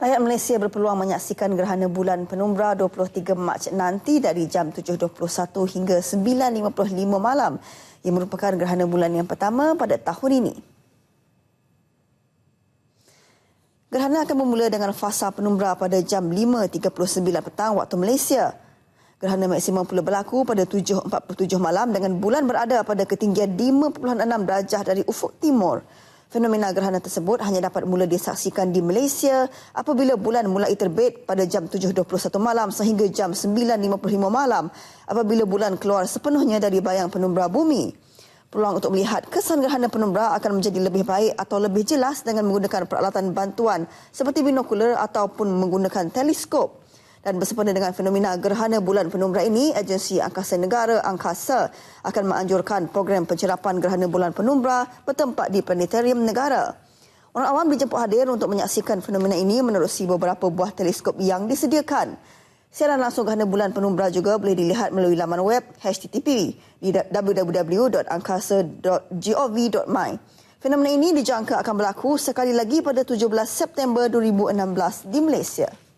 Rakyat Malaysia berpeluang menyaksikan gerhana bulan penumbra 23 Mac nanti dari jam 7.21 hingga 9.55 malam yang merupakan gerhana bulan yang pertama pada tahun ini. Gerhana akan bermula dengan fasa penumbra pada jam 5.39 petang waktu Malaysia. Gerhana maksimum pula berlaku pada 7.47 malam dengan bulan berada pada ketinggian 5.6 darjah dari ufuk timur. Fenomena gerhana tersebut hanya dapat mula disaksikan di Malaysia apabila bulan mulai terbit pada jam 7.21 malam sehingga jam 9.55 malam apabila bulan keluar sepenuhnya dari bayang penumbra bumi. Peluang untuk melihat kesan gerhana penumbra akan menjadi lebih baik atau lebih jelas dengan menggunakan peralatan bantuan seperti binokular ataupun menggunakan teleskop. Dan bersempena dengan fenomena gerhana bulan penumbra ini, Agensi Angkasa Negara Angkasa akan menganjurkan program pencerapan gerhana bulan penumbra bertempat di Planetarium Negara. Orang awam dijemput hadir untuk menyaksikan fenomena ini menerusi beberapa buah teleskop yang disediakan. Siaran langsung gerhana bulan penumbra juga boleh dilihat melalui laman web HTTP di www.angkasa.gov.my. Fenomena ini dijangka akan berlaku sekali lagi pada 17 September 2016 di Malaysia.